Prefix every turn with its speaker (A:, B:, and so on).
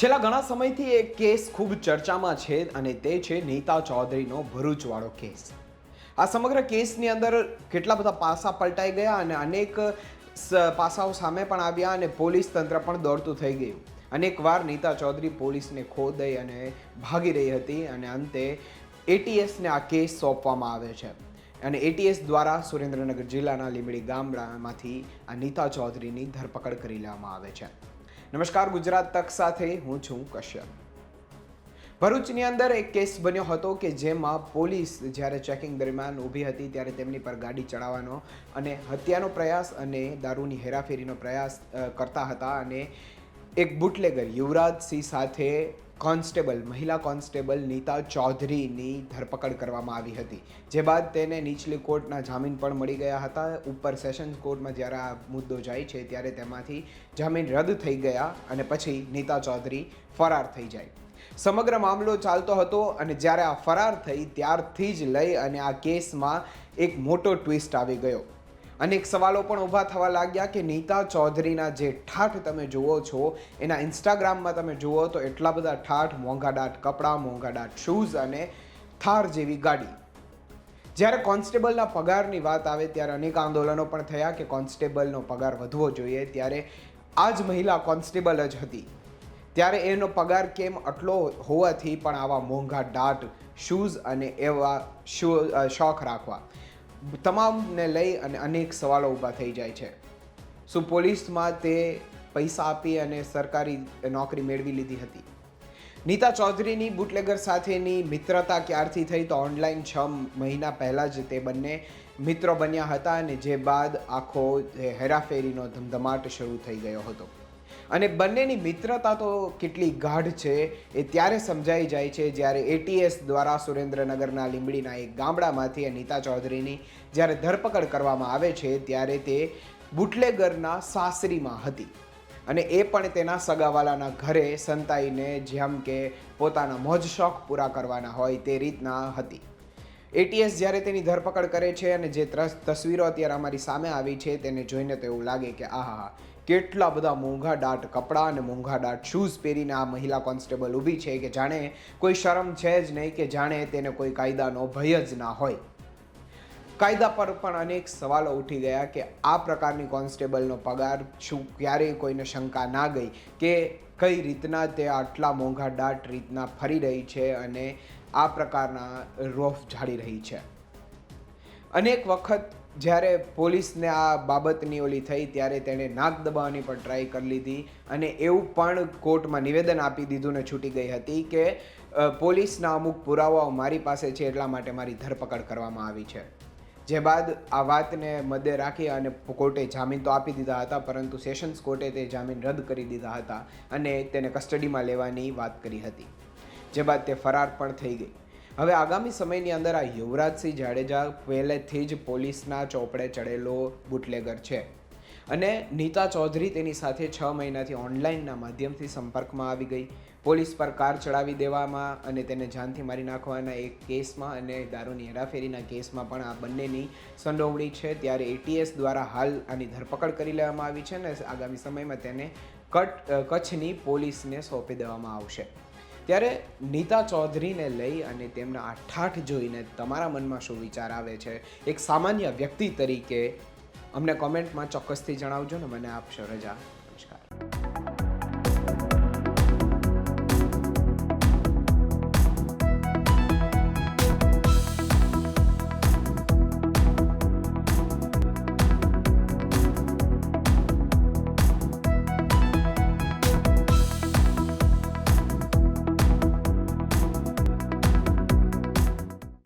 A: છેલ્લા ઘણા સમયથી એક કેસ ખૂબ ચર્ચામાં છે અને તે છે નીતા ચૌધરીનો ભરૂચવાળો કેસ. આ સમગ્ર કેસની અંદર કેટલા બધા પાસા પલટાઈ ગયા અને અનેક પાસાઓ સામે પણ આવ્યા અને પોલીસ તંત્ર પણ દોડતું થઈ ગયું. અનેક વાર નીતા ચૌધરી પોલીસને ખો દઈ અને ભાગી રહી હતી અને અંતે એટીએસને આ કેસ સોંપવામાં આવે છે. અને એટીએસ દ્વારા સુરેન્દ્રનગર જિલ્લાના લીંબડી ગામડામાંથી આ નીતા ચૌધરીની ધરપકડ કરી લેવામાં આવે છે. નમસ્કાર, ગુજરાત તક સાથે હું છું કશ્યપ. ભરૂચની અંદર એક કેસ બન્યો હતો કે જેમાં પોલીસ જ્યારે ચેકિંગ દરમિયાન ઊભી હતી ત્યારે તેમની પર ગાડી ચડાવવાનો અને હત્યાનો પ્રયાસ અને દારૂની હેરાફેરીનો પ્રયાસ કરતા હતા અને એક બુટલેગર યુવરાજસિંહ સાથે કોન્સ્ટેબલ, મહિલા કોન્સ્ટેબલ નીતા ચૌધરીની ધરપકડ કરવામાં આવી હતી. જે બાદ તેને નીચલી કોર્ટના જામીન પણ મળી ગયા હતા. ઉપર સેશન્સ કોર્ટમાં જ્યારે આ મુદ્દો જાય છે, ત્યારે તેમાંથી જામીન રદ થઈ ગયા અને પછી નીતા ચૌધરી ફરાર થઈ જાય. સમગ્ર મામલો ચાલતો હતો અને જ્યારે આ ફરાર થઈ, ત્યારથી જ લઈ અને આ કેસમાં એક મોટો ટ્વિસ્ટ આવી ગયો. અનેક સવાલો પણ ઊભા થવા લાગ્યા કે નીતા ચૌધરીના જે ઠાઠ તમે જુઓ છો, એના ઇન્સ્ટાગ્રામમાં તમે જુઓ તો એટલા બધા ઠાઠ મોંઘાડાટ કપડાં મોંઘાડાટ શૂઝ અને થાર જેવી ગાડી. જ્યારે કોન્સ્ટેબલના પગારની વાત આવે ત્યારે અનેક આંદોલનો પણ થયા કે કોન્સ્ટેબલનો પગાર વધવો જોઈએ ત્યારે આ જ મહિલા કોન્સ્ટેબલ જ હતી. ત્યારે એનો પગાર કેમ આટલો હોવાથી પણ આવા મોંઘા ડાટ શૂઝ અને એવા શોખ રાખવા. તમામને લઈ અને અનેક સવાલો ઊભા થઈ જાય છે. શું પોલીસમાં તે પૈસા આપી અને સરકારી નોકરી મેળવી લીધી હતી? નીતા ચૌધરીની બુટલેગર સાથેની મિત્રતા ક્યારથી થઈ? તો ઓનલાઈન છ મહિના પહેલાં જ તે બંને મિત્રો બન્યા હતા અને જે બાદ આખો હેરાફેરીનો ધમધમાટ શરૂ થઈ ગયો હતો. અને બંનેની મિત્રતા તો કેટલી ગાઢ છે એ ત્યારે સમજાઈ જાય છે જ્યારે એટીએસ દ્વારા સુરેન્દ્રનગરના લીંબડીના એક ગામડામાંથી અનિતા નીતા ચૌધરીની જ્યારે ધરપકડ કરવામાં આવે છે ત્યારે તે બુટલેગરના સાસરીમાં હતી. અને એ પણ તેના સગાવાલાના ઘરે સંતાઈને જેમ કે પોતાના મોજ શોખ પૂરા કરવાના હોય તે રીતના હતી. એટીએસ જ્યારે તેની ધરપકડ કરે છે અને જે તસવીરો અત્યારે અમારી સામે આવી છે તેને જોઈને તો એવું લાગે કે આહા કેટલા બધા મોંઘા દાટ કપડાં અને મોંઘા દાટ શૂઝ પહેરીને આ મહિલા કોન્સ્ટેબલ ઊભી છે કે જાણે કોઈ શરમ છે જ નહીં કે જાણે તેને કોઈ કાયદાનો ભય જ ના હોય. કાયદા પર પણ અનેક સવાલો ઉઠી ગયા કે આ પ્રકારની કોન્સ્ટેબલનો પગાર શું ક્યારેય કોઈને શંકા ના ગઈ કે કઈ રીતના તે આટલા મોંઘા દાટ રીતના ફરી રહી છે અને આ પ્રકારના રોફ ઝાડી રહી છે. અનેક વખત જ્યારે પોલીસને આ બાબતની ઓલી થઈ ત્યારે તેણે નાક દબાવવાની પણ ટ્રાય કરી લીધી અને એવું પણ કોર્ટમાં નિવેદન આપી દીધું ને છૂટી ગઈ હતી કે પોલીસના અમુક પુરાવાઓ મારી પાસે છે એટલા માટે મારી ધરપકડ કરવામાં આવી છે. જે બાદ આ વાતને મધ્ય રાખી અને કોર્ટે જામીન તો આપી દીધા હતા, પરંતુ સેશન્સ કોર્ટે તે જામીન રદ કરી દીધા હતા અને તેને કસ્ટડીમાં લેવાની વાત કરી હતી. જે બાદ તે ફરાર પણ થઈ ગઈ. હવે આગામી સમયની અંદર આ યુવરાજસિંહ જાડેજા પહેલેથી જ પોલીસના ચોપડે ચડેલો બુટલેગર છે. અને નીતા ચૌધરી તેની સાથે છ મહિનાથી ઓનલાઈનના માધ્યમથી સંપર્કમાં આવી ગઈ. પોલીસ પર કાર ચડાવી દેવામાં અને તેને જાનથી મારી નાખવાના એક કેસમાં અને દારૂની હેરાફેરીના કેસમાં પણ આ બંનેની સંડોવણી છે. ત્યારે એટીએસ દ્વારા હાલ આની ધરપકડ કરી લેવામાં આવી છે અને આગામી સમયમાં તેને કટ કચ્છની પોલીસને સોંપી દેવામાં આવશે. ત્યારે નીતા ચૌધરીને લઈ અને તેમના આ ઠાઠ જોઈને તમારા મનમાં શું વિચાર આવે છે? એક સામાન્ય વ્યક્તિ તરીકે અમને કોમેન્ટમાં ચોક્કસથી જણાવજો ને, મને આપશો રજા.